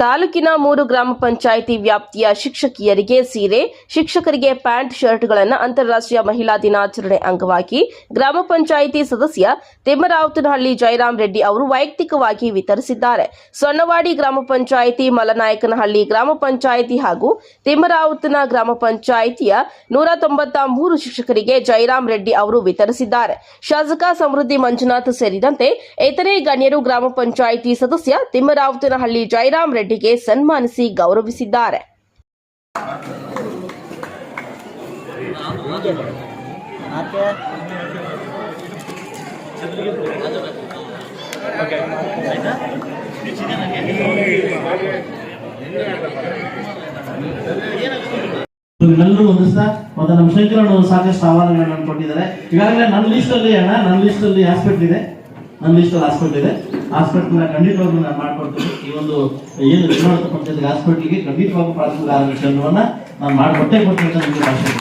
ತಾಲೂಕಿನ ಮೂರು ಗ್ರಾಮ ಪಂಚಾಯಿತಿ ವ್ಯಾಪ್ತಿಯ ಶಿಕ್ಷಕಿಯರಿಗೆ ಸೀರೆ, ಶಿಕ್ಷಕರಿಗೆ ಪ್ಯಾಂಟ್, ಶರ್ಟ್ಗಳನ್ನು ಅಂತಾರಾಷ್ಟ್ರೀಯ ಮಹಿಳಾ ದಿನಾಚರಣೆ ಅಂಗವಾಗಿ ಗ್ರಾಮ ಪಂಚಾಯಿತಿ ಸದಸ್ಯ ತಿಮ್ಮರಾವತನಹಳ್ಳಿ ಜಯರಾಮ್ ರೆಡ್ಡಿ ಅವರು ವೈಯಕ್ತಿಕವಾಗಿ ವಿತರಿಸಿದ್ದಾರೆ. ಸೊನ್ನವಾಡಿ ಗ್ರಾಮ ಪಂಚಾಯಿತಿ, ಮಲನಾಯಕನಹಳ್ಳಿ ಗ್ರಾಮ ಪಂಚಾಯಿತಿ ಹಾಗೂ ತಿಮ್ಮರಾವತನ ಗ್ರಾಮ ಪಂಚಾಯಿತಿಯ ನೂರ ತೊಂಬತ್ತ ಮೂರು ಶಿಕ್ಷಕರಿಗೆ ಜಯರಾಮ್ ರೆಡ್ಡಿ ಅವರು ವಿತರಿಸಿದ್ದಾರೆ. ಶಾಸಕ ಸಮೃದ್ಧಿ ಮಂಜುನಾಥ್ ಸೇರಿದಂತೆ ಇತರೆ ಗಣ್ಯರು ಗ್ರಾಮ ಪಂಚಾಯಿತಿ ಸದಸ್ಯ ತಿಮ್ಮರಾವತನಹಳ್ಳಿ ಜಯರಾಮ್ ರೆಡ್ಡಿಗೆ ಸನ್ಮಾನಿಸಿ ಗೌರವಿಸಿದ್ದಾರೆ. ಎಲ್ಲರೂ ಒಂದಿಸ್ತಾ ಮತ್ತೆ ನಮ್ಮ ಶಂಕರಣ್ಣ ಸಾಕಷ್ಟು ಆಹ್ವಾನಗಳನ್ನ ಕೊಟ್ಟಿದ್ದಾರೆ. ಈಗಾಗಲೇ ನನ್ನ ಲಿಸ್ಟ್ ಅಲ್ಲಿ ಅಣ್ಣ ನನ್ನ ಲಿಸ್ಟ್ ಅಲ್ಲಿ ಹಾಸ್ಪಿಟ್ಲ್ ಇದೆ. ನನ್ನ ಲಿಸ್ಟ್ ಅಲ್ಲಿ ಹಾಸ್ಪಿಟ್ಲ್ ಇದೆ. ಹಾಸ್ಪಿಟಲ್ ಖಂಡಿತವಾಗ್ಲೂ ನಾನು ಮಾಡ್ಕೊಡ್ತೀನಿ. ಈ ಒಂದು ಏನು ವಿಧಾನಸಭಾ ಪಂಚಾಯತ್ ಹಾಸ್ಪಿಟಲ್ಗೆ ಖಂಡಿತವಾಗೂ ಪ್ರಾಥಮಿಕ ಆರೋಗ್ಯ ಕೇಂದ್ರವನ್ನ ನಾನು ಮಾಡಿಕೊಟ್ಟೇ ಕೊಡ್ತೀನಿ ಅಂತ ನಿಮಗೆ ಭಾಷೆ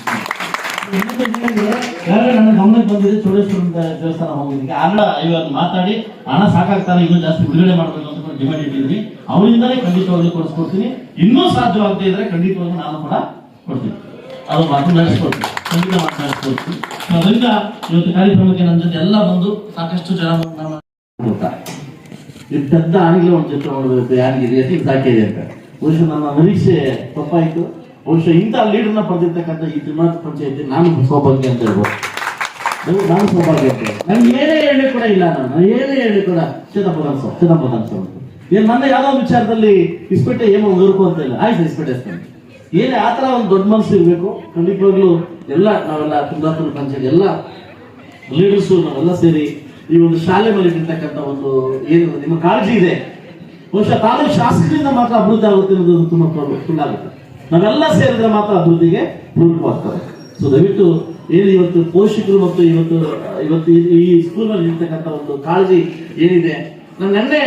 ನನ್ನ ಗಮನಕ್ಕೆ ಬಂದಿದೆ ಚೋಳೇಶ್ವರ ದೇವಸ್ಥಾನ ಹೋಗಿದ್ದೀನಿ ಆಗ ಇವತ್ತು ಮಾತಾಡಿ, ಹಣ ಸಾಕಾಗ್ತಾನೆ, ಇನ್ನೂ ಜಾಸ್ತಿ ಬಿಡುಗಡೆ ಮಾಡಬೇಕು ಅಂತ ಡಿಮ್ಯಾಂಡ್ ಇಟ್ಟಿದ್ವಿ ಅವರಿಂದಲೇ ಖಂಡಿತವಾಗಿ ಕೊಡಿಸ್ಕೊಡ್ತೀನಿ. ಇನ್ನೂ ಸಾಧ್ಯವಾಗದೇ ಇದ್ರೆ ಖಂಡಿತವಾಗಿ ನಾನು ಕೂಡ ಕೊಡ್ತೀನಿ. ಅದು ಮಾತು ನಡೆಸ್ಕೊಡ್ತೀನಿ ಖಂಡಿತ ಮಾತು ನಡೆಸ್ಕೊಡ್ತೀನಿ ಅದರಿಂದ ಇವತ್ತು ಕಾರ್ಯಕ್ರಮಕ್ಕೆ ನನ್ನ ಜೊತೆ ಎಲ್ಲ ಬಂದು ಸಾಕಷ್ಟು ಜನ ನನ್ನ ಆಗಿಲ್ಲ ಒಂದು ಚಿತ್ರ ಮಾಡಬೇಕು ಯಾರಿಗೆ ಎಷ್ಟು ಸಾಕಿದೆ ಅಂತ. ಬಹುಶಃ ನನ್ನ ನಿರೀಕ್ಷೆ ತಪ್ಪಾಯಿತು ಬಹುಶಃ ಇಂಥ ಲೀಡರ್ನ ಪಡೆದಿರ್ತಕ್ಕಂಥ ಈ ತ್ರಿಮಾತ ಪಂಚಾಯತಿ ನಾನು ಸೌಭಾಗ್ಯ ಅಂತ ಹೇಳ್ಬೋದು. ನಾನು- ಸೌಭಾಗ್ಯ ಅಂತ ನನಗೆ ನಂಗೆ ಏನೇ ಹೇಳಿ ಕೂಡ ಇಲ್ಲ ನಾನು. ಏನೇ ಹೇಳಿ ಕೂಡ ಚಿದಂಬರ ಅನ್ಸೋ ಏನು ನನ್ನ ಯಾವ್ದೋ ವಿಚಾರದಲ್ಲಿ ಇಸ್ಪೆಟ್ಟೆ ಏನೋ ಉದುರ್ಕು ಅಂತ ಇಲ್ಲ. ಆಯ್ತು ಇಸ್ಪೆಟ್ಟೆ ಇಸ್ತಾನೆ ಏನೇ ಆ ಥರ ಒಂದು ದೊಡ್ಡ ಮನಸ್ಸು ಇರಬೇಕು, ಖಂಡಿತವಾಗ್ಲೂ ಎಲ್ಲ ನಾವೆಲ್ಲ ತುಂಬಾ ಪಂಚಾಯತ್ ಎಲ್ಲ ಲೀಡರ್ಸು ನಾವೆಲ್ಲ ಸೇರಿ ಈ ಒಂದು ಶಾಲೆ ಮೇಲೆ ಇಟ್ಟಿರ್ತಕ್ಕಂಥ ಒಂದು ಏನು, ನಿಮ್ಮ ಕಾಳಜಿ ಇದೆ. ಬಹುಶಃ ತಾಲೂಕು ಶಾಸಕರಿಂದ ಮಾತ್ರ ಅಭಿವೃದ್ಧಿ ಆಗುತ್ತೆ ಅನ್ನೋದು ತುಂಬಾ ಸುಳ್ಳಾಗುತ್ತೆ ನಾವೆಲ್ಲ ಸೇರಿದ್ರೆ ಮಾತ್ರ ಅಭಿವೃದ್ಧಿಗೆ ಪೂರಕವಾಗ್ತದೆ ಸೊ ದಯವಿಟ್ಟು ಏನು ಇವತ್ತು ಪೋಷಕರು ಮತ್ತು ಇವತ್ತು ಇವತ್ತು ಈ- ಸ್ಕೂಲ್ನಲ್ಲಿ ಇರ್ತಕ್ಕಂಥ ಒಂದು ಕಾಳಜಿ ಏನಿದೆ, ನಾನು ನಿನ್ನೆ